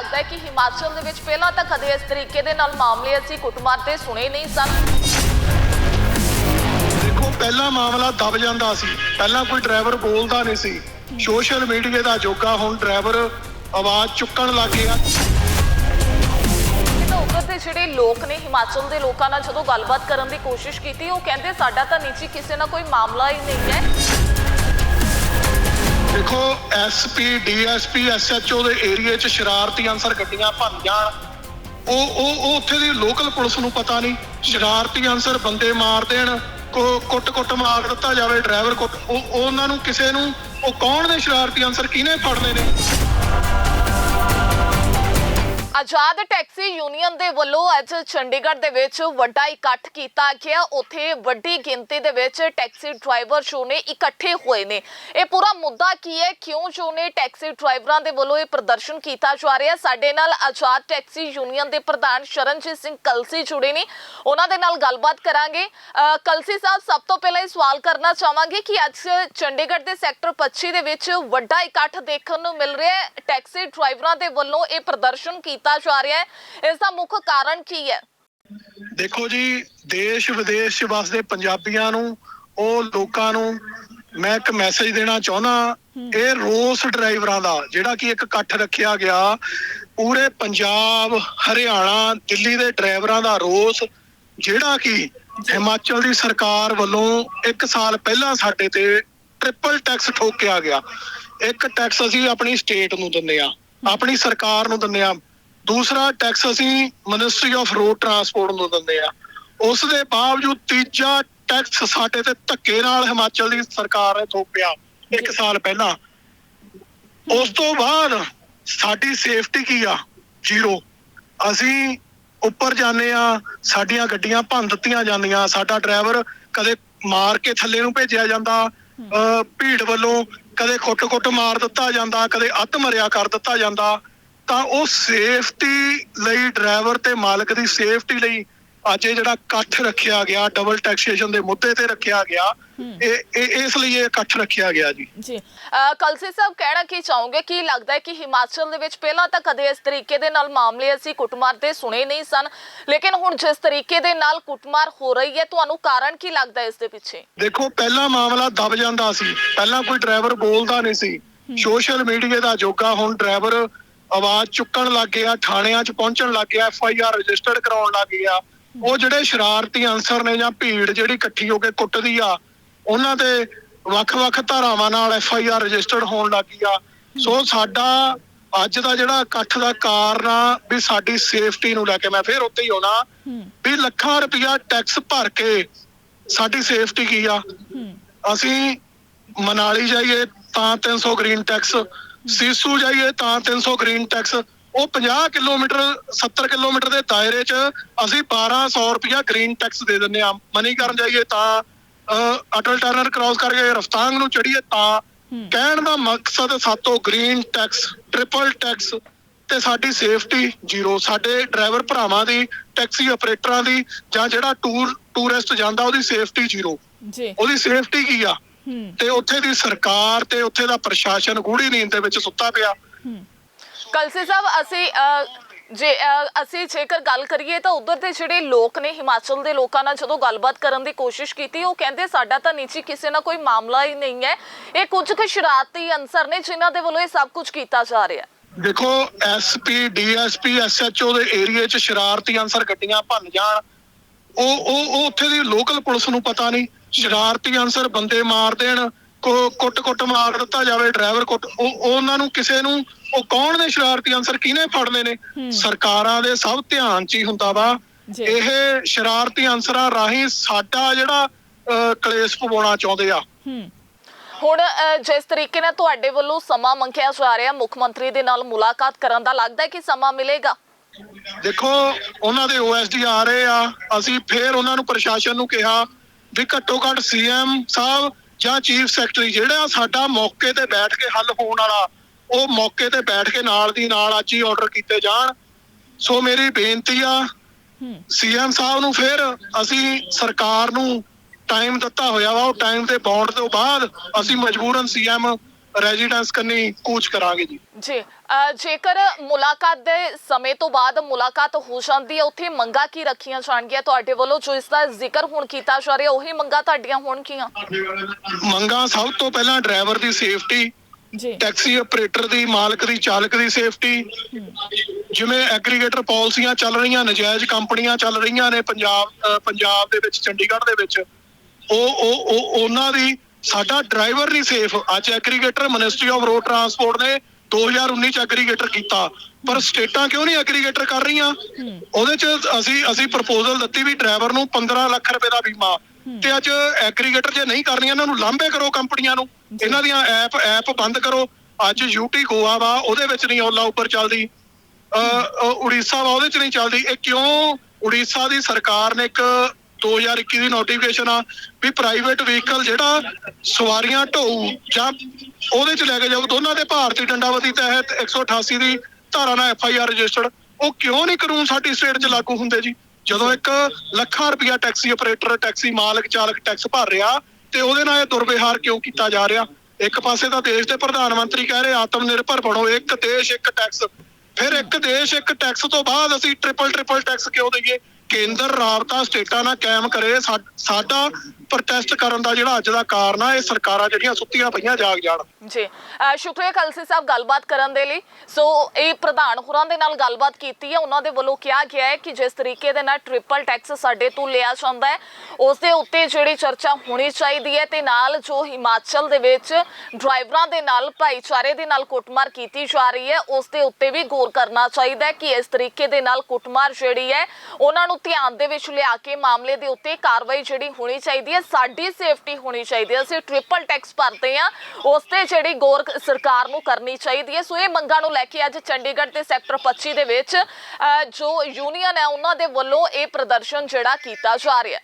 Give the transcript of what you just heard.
ਲੱਗਦਾ ਹੈ ਕਿ ਹਿਮਾਚਲ ਦੇ ਵਿੱਚ ਪਹਿਲਾਂ ਤਾਂ ਕਦੇ ਇਸ ਤਰੀਕੇ ਦੇ ਨਾਲ ਮਾਮਲੇ ਅਸੀਂ ਕੁੱਟਮਾਰ ਦੇ ਸੁਣੇ ਨਹੀਂ ਸਨ। ਦੇਖੋ ਪਹਿਲਾ ਮਾਮਲਾ ਦਬ ਜਾਂਦਾ ਸੀ। ਪਹਿਲਾਂ ਕੋਈ ਡਰਾਈਵਰ ਬੋਲਦਾ ਨਹੀਂ ਸੀ। ਸੋਸ਼ਲ ਮੀਡੀਆ ਦਾ ਜੋਗਾ ਹੁਣ ਡਰਾਈਵਰ ਆਵਾਜ਼ ਚੁੱਕਣ ਲੱਗ ਗਿਆ। ਦੇ ਜਿਹੜੇ ਲੋਕ ਨੇ ਹਿਮਾਚਲ ਦੇ ਲੋਕਾਂ ਨਾਲ ਜਦੋਂ ਗੱਲਬਾਤ ਕਰਨ ਦੀ ਕੋਸ਼ਿਸ਼ ਕੀਤੀ ਉਹ ਕਹਿੰਦੇ ਸਾਡਾ ਤਾਂ ਨਿੱਜੀ ਕਿਸੇ ਨਾਲ ਕੋਈ ਮਾਮਲਾ ਹੀ ਨਹੀਂ ਹੈ। ਦੇਖੋ ਐਸਪੀ ਡੀਐਸਪੀ ਐਸਐਚਓ ਦੇ ਏਰੀਆ 'ਚ ਸ਼ਰਾਰਤੀ ਅਨਸਰ ਗੱਡੀਆਂ ਭੰਨ ਜਾਣ। ਉਹ ਉਹ ਉਹ ਉੱਥੇ ਦੀ ਲੋਕਲ ਪੁਲਿਸ ਨੂੰ ਪਤਾ ਨਹੀਂ। ਸ਼ਰਾਰਤੀ ਅਨਸਰ ਬੰਦੇ ਮਾਰ ਦੇਣ, ਕੋ ਕੁੱਟ-ਕੁੱਟ ਮਾਰ ਦਿੱਤਾ ਜਾਵੇ ਡਰਾਈਵਰ ਕੁੱਟ ਉਹ, ਉਹਨਾਂ ਨੂੰ ਕਿਸੇ ਨੂੰ ਉਹ ਕੌਣ ਨੇ ਸ਼ਰਾਰਤੀ ਅਨਸਰ? ਕਿਹਨੇ ਫੜਨੇ ਨੇ? ਆਜ਼ਾਦ ਟੈਕਸੀ ਯੂਨੀਅਨ ਦੇ ਵੱਲੋਂ ਅੱਜ ਚੰਡੀਗੜ੍ਹ ਦੇ ਵਿੱਚ ਵੱਡਾ ਇਕੱਠ ਕੀਤਾ ਗਿਆ। ਉੱਥੇ ਵੱਡੀ ਗਿਣਤੀ ਦੇ ਵਿੱਚ ਟੈਕਸੀ ਡਰਾਈਵਰ ਜੋ ਨੇ ਇਕੱਠੇ ਹੋਏ ਨੇ। ਇਹ ਪੂਰਾ ਮੁੱਦਾ ਕੀ ਹੈ? ਕਿਉਂ ਜੋ ਨੇ ਟੈਕਸੀ ਡਰਾਈਵਰਾਂ ਦੇ ਵੱਲੋਂ ਇਹ ਪ੍ਰਦਰਸ਼ਨ ਕੀਤਾ ਜਾ ਰਿਹਾ ਸਾਡੇ ਨਾਲ ਆਜ਼ਾਦ ਟੈਕਸੀ ਯੂਨੀਅਨ ਦੇ ਪ੍ਰਧਾਨ ਸ਼ਰਨਜੀਤ ਸਿੰਘ ਕਲਸੀ ਜੁੜੇ ਨੇ। ਉਹਨਾਂ ਦੇ ਨਾਲ ਗੱਲਬਾਤ ਕਰਾਂਗੇ। ਕਲਸੀ ਸਾਹਿਬ, ਸਭ ਤੋਂ ਪਹਿਲਾਂ ਇਹ ਸਵਾਲ ਕਰਨਾ ਚਾਹਾਂਗੇ ਕਿ ਅੱਜ ਚੰਡੀਗੜ੍ਹ ਦੇ ਸੈਕਟਰ 25 ਦੇ ਵਿੱਚ ਵੱਡਾ ਇਕੱਠ ਦੇਖਣ ਨੂੰ ਮਿਲ ਰਿਹਾ ਹੈ। ਟੈਕਸੀ ਡਰਾਈਵਰਾਂ ਦੇ ਵੱਲੋਂ ਇਹ ਪ੍ਰਦਰਸ਼ਨ ਕੀਤਾ ਜਾ ਰਿਹਾ ਹੈ। ਇਸ ਦਾ ਮੁੱਖ ਕਾਰਨ ਕੀ ਹੈ? ਦੇਖੋ ਜੀ ਦੇਸ਼ ਵਿਦੇਸ਼ 'ਚ ਵਸਦੇ ਪੰਜਾਬੀਆਂ ਨੂੰ ਉਹ ਲੋਕਾਂ ਨੂੰ ਮੈਂ ਇੱਕ ਮੈਸੇਜ ਦੇਣਾ ਚਾਹੁੰਦਾ ਇਹ ਰੋਸ ਡਰਾਈਵਰਾਂ ਦਾ ਜਿਹੜਾ ਕਿ ਇੱਕ ਇਕੱਠ ਰੱਖਿਆ ਗਿਆ ਪੂਰੇ ਪੰਜਾਬ ਹਰਿਆਣਾ ਦਿੱਲੀ ਦੇ ਡਰਾਈਵਰਾਂ ਦਾ ਰੋਸ ਜਿਹੜਾ ਕਿ ਹਿਮਾਚਲ ਦੀ ਸਰਕਾਰ ਵੱਲੋਂ 1 ਸਾਲ ਪਹਿਲਾਂ ਸਾਡੇ ਤੇ ਟ੍ਰਿਪਲ ਟੈਕਸ ਠੋਕਿਆ ਗਿਆ। ਇੱਕ ਟੈਕਸ ਅਸੀਂ ਆਪਣੀ ਸਟੇਟ ਨੂੰ ਦਿੰਦੇ ਆ ਆਪਣੀ ਸਰਕਾਰ ਨੂੰ ਦਿੰਦੇ ਆ ਦੂਸਰਾ ਟੈਕਸ ਅਸੀਂ ਮਿਨਿਸਟਰੀ ਆਫ ਰੋਡ ਟਰਾਂਸਪੋਰਟ ਨੂੰ ਦਿੰਦੇ ਆ। ਉਸ ਦੇ ਬਾਵਜੂਦ ਤੀਜਾ ਟੈਕਸ ਸਾਡੇ ਤੇ ਧੱਕੇ ਨਾਲ ਹਿਮਾਚਲ ਦੀ ਸਰਕਾਰ ਨੇ ਥੋਪਿਆ ਇੱਕ ਸਾਲ ਪਹਿਲਾਂ। ਉਸ ਤੋਂ ਬਾਅਦ ਸਾਡੀ ਸੇਫਟੀ ਕੀ ਆ? ਜ਼ੀਰੋ ਅਸੀਂ ਉੱਪਰ ਜਾਂਦੇ ਆ ਸਾਡੀਆਂ ਗੱਡੀਆਂ ਭੰਨ ਦਿੱਤੀਆਂ ਜਾਂਦੀਆਂ। ਸਾਡਾ ਡਰਾਈਵਰ ਕਦੇ ਮਾਰ ਕੇ ਥੱਲੇ ਨੂੰ ਭੇਜਿਆ ਜਾਂਦਾ ਭੀੜ ਵੱਲੋਂ ਕਦੇ ਕੁੱਟ-ਕੁੱਟ ਮਾਰ ਦਿੱਤਾ ਜਾਂਦਾ ਕਦੇ ਅੱਧ ਮਰਿਆ ਕਰ ਦਿੱਤਾ ਜਾਂਦਾ। ਤਾਂ ਉਹ ਸੇਫਟੀ ਲਈ ਡਰਾਈਵਰ ਤੇ ਮਾਲਕ ਦੀ ਸੇਫਟੀ ਲਈ ਅੱਜ ਇਹ ਜਿਹੜਾ ਇਕੱਠ ਰੱਖਿਆ ਗਿਆ ਡਬਲ ਟੈਕਸੇਸ਼ਨ ਦੇ ਮੁੱਦੇ ਤੇ ਰੱਖਿਆ ਗਿਆ ਇਹ ਇਸ ਲਈ ਇਹ ਇਕੱਠ ਰੱਖਿਆ ਗਿਆ ਜੀ। ਜੀ। ਕਲਸੀ ਸਾਹਿਬ ਕਹਿਣਾ ਕੀ ਚਾਹੋਗੇ? ਕੀ ਲੱਗਦਾ ਹੈ ਕਿ ਹਿਮਾਚਲ ਦੇ ਵਿੱਚ ਪਹਿਲਾਂ ਤਾਂ ਕਦੇ ਇਸ ਤਰੀਕੇ ਦੇ ਨਾਲ ਮਾਮਲੇ ਅਸੀਂ ਕੁੱਟਮਾਰ ਦੇ ਸੁਣੇ ਨਹੀਂ ਸਨ ਲੇਕਿਨ ਹੁਣ ਜਿਸ ਤਰੀਕੇ ਦੇ ਨਾਲ ਕੁੱਟਮਾਰ ਹੋ ਰਹੀ ਹੈ ਤੁਹਾਨੂੰ ਕਾਰਨ ਕੀ ਲੱਗਦਾ ਹੈ ਇਸ ਦੇ ਪਿੱਛੇ? ਦੇਖੋ ਪਹਿਲਾ ਮਾਮਲਾ ਦਬ ਜਾਂਦਾ ਸੀ। ਪਹਿਲਾਂ ਕੋਈ ਡਰਾਈਵਰ ਬੋਲਦਾ ਨਹੀਂ ਸੀ। ਸੋਸ਼ਲ ਮੀਡੀਆ ਦਾ ਜੋਗਾ ਹੁਣ ਡਰਾਈਵਰ ਆਵਾਜ਼ ਚੁੱਕਣ ਲੱਗ ਗਿਆ ਥਾਣਿਆਂ 'ਚ ਪਹੁੰਚਣ ਲੱਗ ਗਿਆ ਐਫ ਆਈ ਆਰ ਰਜਿਸਟਰਡ ਕਰਾਉਣ ਲੱਗ ਗਿਆ। ਉਹ ਜਿਹੜੇ ਸ਼ਰਾਰਤੀ ਅਨਸਰ ਨੇ ਜਾਂ ਭੀੜ ਜਿਹੜੀ ਇਕੱਠੀ ਹੋ ਕੇ ਕੁੱਟਦੀ ਆ ਉਹਨਾਂ ਤੇ ਵੱਖ-ਵੱਖ ਧਾਰਾਵਾਂ ਨਾਲ ਐਫ ਆਈ ਆਰ ਰਜਿਸਟਰਡ ਹੋਣ ਲੱਗ ਗਿਆ। ਸੋ ਸਾਡਾ ਅੱਜ ਦਾ ਜਿਹੜਾ ਇਕੱਠ ਦਾ ਕਾਰਨ ਆ ਵੀ ਸਾਡੀ ਸੇਫਟੀ ਨੂੰ ਲੈ ਕੇ ਮੈਂ ਫੇਰ ਉੱਤੇ ਹੀ ਆਉਣਾ ਵੀ ਲੱਖਾਂ ਰੁਪਇਆ ਟੈਕਸ ਭਰ ਕੇ ਸਾਡੀ ਸੇਫਟੀ ਕੀ ਆ? ਅਸੀਂ ਮਨਾਲੀ ਜਾਈਏ ਤਾਂ 300 ਗ੍ਰੀਨ ਟੈਕਸ ਸੀਸੂ ਜਾਈਏ ਤਾਂ 300 ਗ੍ਰੀਨ ਟੈਕਸ। ਉਹ 50 ਕਿਲੋਮੀਟਰ 70 ਕਿਲੋਮੀਟਰ ਦੇ ਦਾਇਰੇ 'ਚ ਅਸੀਂ 1200 ਰੁਪਇਆ ਗ੍ਰੀਨ ਟੈਕਸ ਦੇ ਦਿੰਦੇ ਆ ਮਨੀਕਰਨ ਜਾਈਏ ਤਾਂ ਅਟਲ ਟਰਨਰ ਕ੍ਰਾਸ ਕਰਕੇ ਰਫਤਾਂਗ ਨੂੰ ਚੜੀਏ ਤਾਂ ਕਹਿਣ ਦਾ ਮਕਸਦ ਸਾਤੋਂ ਗ੍ਰੀਨ ਟੈਕਸ ਟ੍ਰਿਪਲ ਟੈਕਸ ਤੇ ਸਾਡੀ ਸੇਫਟੀ ਜ਼ੀਰੋ। ਸਾਡੇ ਡਰਾਈਵਰ ਭਰਾਵਾਂ ਦੀ ਟੈਕਸੀ ਆਪਰੇਟਰਾਂ ਦੀ ਜਾਂ ਜਿਹੜਾ ਟੂਰ ਟੂਰਿਸਟ ਜਾਂਦਾ ਉਹਦੀ ਸੇਫਟੀ ਜ਼ੀਰੋ। ਜੀ। ਉਹਦੀ ਸੇਫਟੀ ਕੀ ਆ? ਤੇ ਉੱਥੇ ਦੀ ਸਰਕਾਰ ਤੇ ਉੱਥੇ ਦਾ ਪ੍ਰਸ਼ਾਸਨ ਗੂੜੀ ਨੀਂਦ ਦੇ ਵਿੱਚ ਸੁੱਤਾ ਪਿਆ। ਕਲਸੀ ਸਾਹਿਬ ਅਸੀਂ ਜੇ ਅਸੀਂ ਜੇਕਰ ਗੱਲ ਕਰੀਏ ਤਾਂ ਉਧਰ ਦੇ ਜਿਹੜੇ ਲੋਕ ਨੇ ਹਿਮਾਚਲ ਦੇ ਲੋਕਾਂ ਨਾਲ ਜਦੋਂ ਗੱਲਬਾਤ ਕਰਨ ਦੀ ਕੋਸ਼ਿਸ਼ ਕੀਤੀ ਉਹ ਕਹਿੰਦੇ ਸਾਡਾ ਤਾਂ ਨਿੱਜੀ ਕਿਸੇ ਨਾਲ ਕੋਈ ਮਾਮਲਾ ਹੀ ਨਹੀਂ ਹੈ। ਇਹ ਕੁਝ ਕੁ ਸ਼ਰਾਰਤੀ ਅਨਸਰ ਨੇ ਜਿਨ੍ਹਾਂ ਦੇ ਵੱਲੋਂ ਇਹ ਸਭ ਕੁਝ ਕੀਤਾ ਜਾ ਰਿਹਾ ਦੇਖੋ ਐਸਪੀ ਡੀਐਸਪੀ ਐਸਐਚਓ ਦੇ ਏਰੀਆ 'ਚ ਸ਼ਰਾਰਤੀ ਅਨਸਰ ਗੱਡੀਆਂ ਭੰਨ ਜਾਣ ਉਹ ਉਹ ਉਹ ਉੱਥੇ ਦੀ ਲੋਕਲ ਪੁਲਿਸ ਨੂੰ ਪਤਾ ਨਹੀਂ। ਸ਼ਰਾਰਤੀ ਅਨਸਰ ਬੰਦੇ ਮਾਰ ਦੇਣ ਕੋ ਕੁੱਟ-ਕੁੱਟ ਮਾਰ ਦਿੱਤਾ ਜਾਵੇ ਡਰਾਈਵਰ ਕੁੱਟ ਉਹ ਉਹ ਉਹਨਾਂ ਨੂੰ ਕਿਸੇ ਨੂੰ ਉਹ ਕੌਣ ਨੇ ਸ਼ਰਾਰਤੀ ਅਨਸਰ ਕਿਹਨੇ ਫੜਨੇ ਨੇ? ਸਰਕਾਰਾਂ ਦੇ ਸਭ ਧਿਆਨ 'ਚ ਹੀ ਹੁੰਦਾ ਵਾ। ਇਹ ਸ਼ਰਾਰਤੀ ਅਨਸਰਾਂ ਰਾਹੀਂ ਸਾਡਾ ਜਿਹੜਾ ਕਲੇਸ਼ ਪਵਾਉਣਾ ਚਾਹੁੰਦੇ ਆ। ਹੂੰ। ਹੁਣ ਜਿਸ ਤਰੀਕੇ ਨਾਲ ਤੁਹਾਡੇ ਵੱਲੋਂ ਸਮਾਂ ਮੰਗਿਆ ਜਾ ਰਿਹਾ ਮੁੱਖ ਮੰਤਰੀ ਦੇ ਨਾਲ ਮੁਲਾਕਾਤ ਕਰਨ ਦਾ ਲੱਗਦਾ ਹੈ ਕਿ ਸਮਾਂ ਮਿਲੇਗਾ? ਦੇਖੋ ਉਹਨਾਂ ਦੇ ਓਐਸਡੀ ਆ ਰਹੇ ਆ। ਅਸੀਂ ਫੇਰ ਉਹਨਾਂ ਨੂੰ ਪ੍ਰਸ਼ਾਸਨ ਨੂੰ ਕਿਹਾ ਵੀ ਘੱਟੋ ਘੱਟ ਸੀਐਮ ਸਾਹਿਬ ਜਾਂ ਚੀਫ ਸੈਕਟਰੀ ਜਿਹੜਾ ਸਾਡਾ ਮੌਕੇ ਤੇ ਬੈਠ ਕੇ ਹੱਲ ਹੋਣ ਵਾਲਾ ਉਹ ਮੌਕੇ ਤੇ ਬੈਠ ਕੇ ਨਾਲ ਦੀ ਨਾਲ ਅੱਜ ਹੀ ਆਰਡਰ ਕੀਤੇ ਜਾਣ। ਸੋ ਮੇਰੀ ਬੇਨਤੀ ਆ ਸੀਐਮ ਸਾਹਿਬ ਨੂੰ ਫਿਰ ਅਸੀਂ ਸਰਕਾਰ ਨੂੰ ਟਾਈਮ ਦਿੱਤਾ ਹੋਇਆ ਵਾ ਉਹ ਟਾਈਮ ਤੇ ਬੌਂਡ ਤੋਂ ਬਾਅਦ ਅਸੀਂ ਮਜਬੂਰਨ ਸੀਐਮ ਰੈਜ਼ੀਡੈਂਸ ਕੰਨੀ ਕੂਚ ਕਰਾਂਗੇ ਜੀ। ਜੀ ਅ, ਜੇਕਰ ਮੁਲਾਕਾਤ ਦੇ ਸਮੇਂ ਤੋਂ ਬਾਅਦ ਮੁਲਾਕਾਤ ਹੋ ਜਾਂਦੀ ਹੈ ਉੱਥੇ ਮੰਗਾਂ ਕੀ ਰੱਖੀਆਂ ਜਾਣਗੀਆਂ ਤੁਹਾਡੇ ਵੱਲੋਂ ਜੋ ਇਸ ਦਾ ਜ਼ਿਕਰ ਹੁਣ ਕੀਤਾ ਜਾ ਰਿਹਾ ਉਹੀ ਮੰਗਾਂ ਤੁਹਾਡੀਆਂ ਹੋਣਗੀਆਂ? ਮੰਗਾਂ ਸਭ ਤੋਂ ਪਹਿਲਾਂ ਡਰਾਈਵਰ ਦੀ ਸੇਫਟੀ ਜੀ। ਟੈਕਸੀ ਆਪਰੇਟਰ ਦੀ ਮਾਲਕ ਦੀ ਚਾਲਕ ਦੀ ਸੇਫਟੀ ਜਿਵੇਂ ਐਗਰੀਗੇਟਰ ਪਾਲਿਸੀਆਂ ਚੱਲ ਰਹੀਆਂ ਨਜਾਇਜ਼ ਕੰਪਨੀਆਂ ਚੱਲ ਰਹੀਆਂ ਨੇ ਪੰਜਾਬ ਅ, ਪੰਜਾਬ ਦੇ ਵਿੱਚ ਚੰਡੀਗੜ੍ਹ ਦੇ ਵਿੱਚ ਉਹ ਉਹ ਉਹ ਉਹਨਾਂ ਦੀ ਸਾਡਾ ਡਰਾਈਵਰ ਨਹੀਂ ਸੇਫ ਅੱਜ aggregator ministry of road transport ਨੇ 2019 ਚ ਐਗਰੀਗੇਟਰ ਕੀਤਾ। ਪਰ ਸਟੇਟਾਂ ਕਿਉਂ ਨਹੀਂ ਐਗਰੀਗੇਟਰ ਕਰ ਰਹੀਆਂ? ਉਹਦੇ ਚ ਅਸੀਂ ਅਸੀਂ ਪ੍ਰਪੋਜ਼ਲ ਦਿੱਤੀ ਵੀ ਡਰਾਈਵਰ ਨੂੰ 15 ਲੱਖ ਰੁਪਏ ਦਾ ਬੀਮਾ। ਤੇ ਅੱਜ ਐਗਰੀਗੇਟਰ ਜੇ ਨਹੀਂ ਕਰਨੀਆਂ ਇਹਨਾਂ ਨੂੰ ਲਾਂਭੇ ਕਰੋ ਕੰਪਨੀਆਂ ਨੂੰ। ਇਹਨਾਂ ਦੀਆਂ ਐਪ ਐਪ ਬੰਦ ਕਰੋ। ਅੱਜ ਯੂਟੀ ਗੋਆ ਵਾ ਉਹਦੇ ਵਿੱਚ ਨਹੀਂ ਓਲਾ ਉੱਪਰ ਚੱਲਦੀ। ਅ, ਉੜੀਸਾ ਵਾ ਉਹਦੇ ਚ ਨਹੀਂ ਚੱਲਦੀ। ਇਹ ਕਿਉਂ? ਉੜੀਸਾ ਦੀ ਸਰਕਾਰ ਨੇ ਇੱਕ 2021 ਦੀ ਨੋਟੀਫਿਕੇਸ਼ਨ ਆ ਵੀ ਪ੍ਰਾਈਵੇਟ ਵਹੀਕਲ ਜਿਹੜਾ ਸਵਾਰੀਆਂ ਢੋਊ ਜਾਂ ਉਹਦੇ ਚ ਲੈ ਕੇ ਜਾਊ, ਦੋਨਾਂ ਦੇ ਭਾਰਤੀ ਡੰਡਾਵਤੀ ਤਹਿਤ 188 ਦੀ ਧਾਰਾ ਨਾਲ ਐਫ ਆਈ ਆਰ ਰਜਿਸਟਰਡ ਉਹ ਕਿਉਂ ਨਹੀਂ ਕਾਨੂੰਨ ਸਾਡੀ ਸਟੇਟ 'ਚ ਲਾਗੂ ਹੁੰਦੇ ਜੀ? ਜਦੋਂ ਇੱਕ ਲੱਖਾਂ ਰੁਪਇਆ ਟੈਕਸੀ ਆਪਰੇਟਰ ਟੈਕਸੀ ਮਾਲਕ, ਚਾਲਕ ਟੈਕਸ ਭਰ ਰਿਹਾ ਤੇ ਉਹਦੇ ਨਾਲ ਇਹ ਦੁਰਵਿਹਾਰ ਕਿਉਂ ਕੀਤਾ ਜਾ ਰਿਹਾ? ਇੱਕ ਪਾਸੇ ਤਾਂ ਦੇਸ਼ ਦੇ ਪ੍ਰਧਾਨ ਮੰਤਰੀ ਕਹਿ ਰਹੇ ਆਤਮ ਨਿਰਭਰ ਬਣੋ, ਇੱਕ ਦੇਸ਼, ਇੱਕ ਟੈਕਸ ਫਿਰ ਇੱਕ ਦੇਸ਼, ਇੱਕ ਟੈਕਸ ਤੋਂ ਬਾਅਦ ਅਸੀਂ ਟ੍ਰਿਪਲ ਟ੍ਰਿਪਲ ਟੈਕਸ ਕਿਉਂ ਦਈਏ? ਕੇਂਦਰ ਰਾਬਤਾ ਸਟੇਟਾਂ ਨਾਲ ਕਾਇਮ ਕਰੇ ਸਾ- ਸਾਡਾ ਪ੍ਰੋਟੈਸਟ ਕਰਨ ਦਾ ਜਿਹੜਾ ਅੱਜ ਦਾ ਕਾਰਨ ਆ, ਇਹ ਸਰਕਾਰਾਂ ਜਿਹੜੀਆਂ ਸੁੱਤੀਆਂ ਪਈਆਂ ਜਾਗ ਜਾਣ। ਜੀ। ਸ਼ੁਕਰੀਆ ਕਲਸੀ ਸਾਹਿਬ ਗੱਲਬਾਤ ਕਰਨ ਦੇ ਲਈ। ਸੋ ਇਹ ਪ੍ਰਧਾਨ ਹੋਰਾਂ ਦੇ ਨਾਲ ਗੱਲਬਾਤ ਕੀਤੀ ਹੈ ਉਹਨਾਂ ਦੇ ਵੱਲੋਂ ਕਿਹਾ ਗਿਆ ਹੈ ਕਿ ਜਿਸ ਤਰੀਕੇ ਦੇ ਨਾਲ ਟ੍ਰਿਪਲ ਟੈਕਸ ਸਾਡੇ ਤੋਂ ਲਿਆ ਜਾਂਦਾ ਹੈ, ਉਸ ਦੇ ਉੱਤੇ ਜਿਹੜੀ ਚਰਚਾ ਹੋਣੀ ਚਾਹੀਦੀ ਹੈ ਤੇ ਨਾਲ ਜੋ ਹਿਮਾਚਲ ਦੇ ਵਿੱਚ ਡਰਾਈਵਰਾਂ ਦੇ ਨਾਲ, ਭਾਈਚਾਰੇ ਦੇ ਨਾਲ ਕੁੱਟਮਾਰ ਕੀਤੀ ਜਾ ਰਹੀ ਹੈ, ਉਸ ਦੇ ਉੱਤੇ ਵੀ ਗੌਰ ਕਰਨਾ ਚਾਹੀਦਾ ਹੈ ਕਿ ਇਸ ਤਰੀਕੇ ਦੇ ਨਾਲ ਕੁੱਟਮਾਰ ਜਿਹੜੀ ਹੈ, ਉਹਨਾਂ ਨੂੰ ਧਿਆਨ ਦੇ ਵਿੱਚ ਲਿਆ ਕੇ ਮਾਮਲੇ ਦੇ ਉੱਤੇ ਕਾਰਵਾਈ ਜਿਹੜੀ ਹੋਣੀ ਚਾਹੀਦੀ ਹੈ। ਸਾਡੀ ਸੇਫਟੀ ਹੋਣੀ ਚਾਹੀਦੀ ਹੈ। ਅਸੀਂ ਟ੍ਰਿਪਲ ਟੈਕਸ ਭਰਦੇ ਆ ਉਸ ਤੇ ਜਿਹੜੀ ਗੌਰ ਸਰਕਾਰ ਨੂੰ ਕਰਨੀ ਚਾਹੀਦੀ ਹੈ। ਸੋ ਇਹ ਮੰਗਾਂ ਨੂੰ ਲੈ ਕੇ ਅੱਜ ਚੰਡੀਗੜ੍ਹ ਦੇ ਸੈਕਟਰ 25 ਦੇ ਵਿੱਚ ਅ, ਜੋ ਯੂਨੀਅਨ ਹੈ ਉਹਨਾਂ ਦੇ ਵੱਲੋਂ ਇਹ ਪ੍ਰਦਰਸ਼ਨ ਜਿਹੜਾ ਕੀਤਾ ਜਾ ਰਿਹਾ ਹੈ।